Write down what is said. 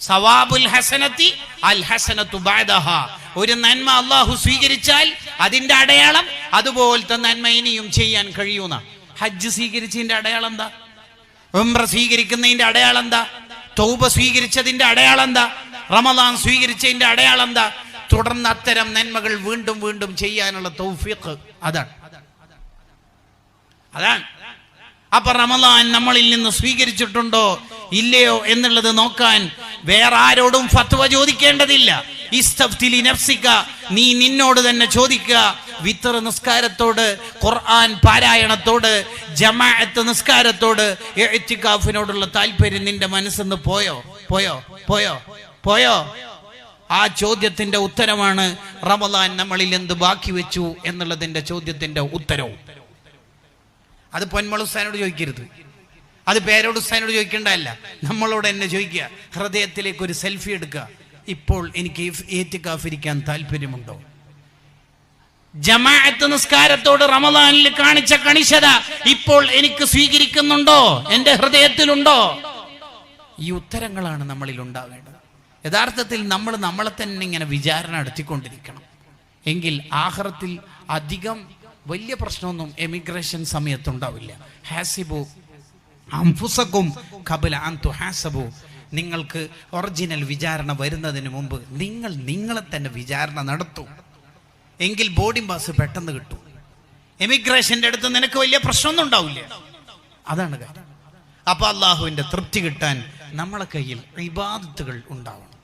സവാബുൽ ഹസനത്തി അൽ ഹസനത്തു ബഅദഹ. ഒരു നന്മ അള്ളാഹു സ്വീകരിച്ചാൽ അതിന്റെ അടയാളം അതുപോലത്തെ നന്മ ഇനിയും ചെയ്യാൻ കഴിയൂന്ന. ഹജ്ജ് സ്വീകരിച്ചതിന്റെ അടയാളം എന്താ? ഉംറ സ്വീകരിക്കുന്നതിന്റെ അടയാളം എന്താ? തൗബ സ്വീകരിച്ചതിന്റെ അടയാളം എന്താ? റമദാൻ സ്വീകരിച്ചതിന്റെ അടയാളം എന്താ? തുടർന്ന് അത്തരം നന്മകൾ വീണ്ടും വീണ്ടും ചെയ്യാനുള്ള തൗഫീഖ് അതാണ്. അതാണ്. അപ്പൊ റമദാൻ നമ്മളിൽ നിന്ന് സ്വീകരിച്ചിട്ടുണ്ടോ? ഇല്ലയോ എന്നുള്ളത് നോക്കാൻ വേറെ ആരോടും ഫത്വ ചോദിക്കേണ്ടതില്ല. നീ നിന്നോട് തന്നെ ചോദിക്കുക. വിത്തർ നിസ്കാരത്തോട് ഖുർആൻ പാരായണത്തോട് ജമാഅത്ത് നിസ്കാരത്തോട് എഴുത്തിക്കാഫിനോടുള്ള താല്പര്യം നിന്റെ മനസ്സിന്ന് പോയോ? പോയോ? പോയോ? പോയോ? ആ ചോദ്യത്തിന്റെ ഉത്തരമാണ് റമദാൻ നമ്മളിൽ എന്ത് ബാക്കി വെച്ചു എന്നുള്ളതിന്റെ ചോദ്യത്തിന്റെ ഉത്തരവും. അത് പൊന്മളുസാനോട് ചോദിക്കരുത്. അത് പേരോട് ഉസ്താനോട് ചോദിക്കേണ്ടതല്ല. നമ്മളോട് എന്നെ ചോദിക്കുക. ഹൃദയത്തിലേക്ക് ഒരു സെൽഫി എടുക്കുക. ഇപ്പോൾ എനിക്ക് ഏറ്റുകാഫിരിക്കാൻ താല്പര്യമുണ്ടോ? ജമാഅത്ത് നിസ്കാരത്തോട് റമദാനിൽ കാണിച്ച കണിശത ഇപ്പോൾ എനിക്ക് സ്വീകരിക്കുന്നുണ്ടോ? എന്റെ ഹൃദയത്തിലുണ്ടോ? ഈ ഉത്തരങ്ങളാണ് നമ്മളിൽ ഉണ്ടാകേണ്ടത്. യഥാർത്ഥത്തിൽ നമ്മൾ നമ്മളെ തന്നെ ഇങ്ങനെ വിചാരണ നടത്തിക്കൊണ്ടിരിക്കണം. എങ്കിൽ ആഹ്റത്തിൽ അധികം വലിയ പ്രശ്നമൊന്നും എമിഗ്രേഷൻ സമയത്തുണ്ടാവില്ല. ഹാസിബു അംഫുസക്കും കപില അന്തു ഹാസബു നിങ്ങൾക്ക് ഒറിജിനൽ വിചാരണ വരുന്നതിന് മുമ്പ് നിങ്ങൾ നിങ്ങളെ തന്നെ വിചാരണ നടത്തൂ. എങ്കിൽ ബോർഡിംഗ് പാസ് പെട്ടെന്ന് കിട്ടും. എമിഗ്രേഷന്റെ അടുത്ത് നിനക്ക് വലിയ പ്രശ്നമൊന്നും ഉണ്ടാവില്ല. അതാണ് കാര്യം. അപ്പൊ അള്ളാഹുവിന്റെ തൃപ്തി കിട്ടാൻ നമ്മളെ കയ്യിൽ ഇബാദത്തുകൾ ഉണ്ടാവണം.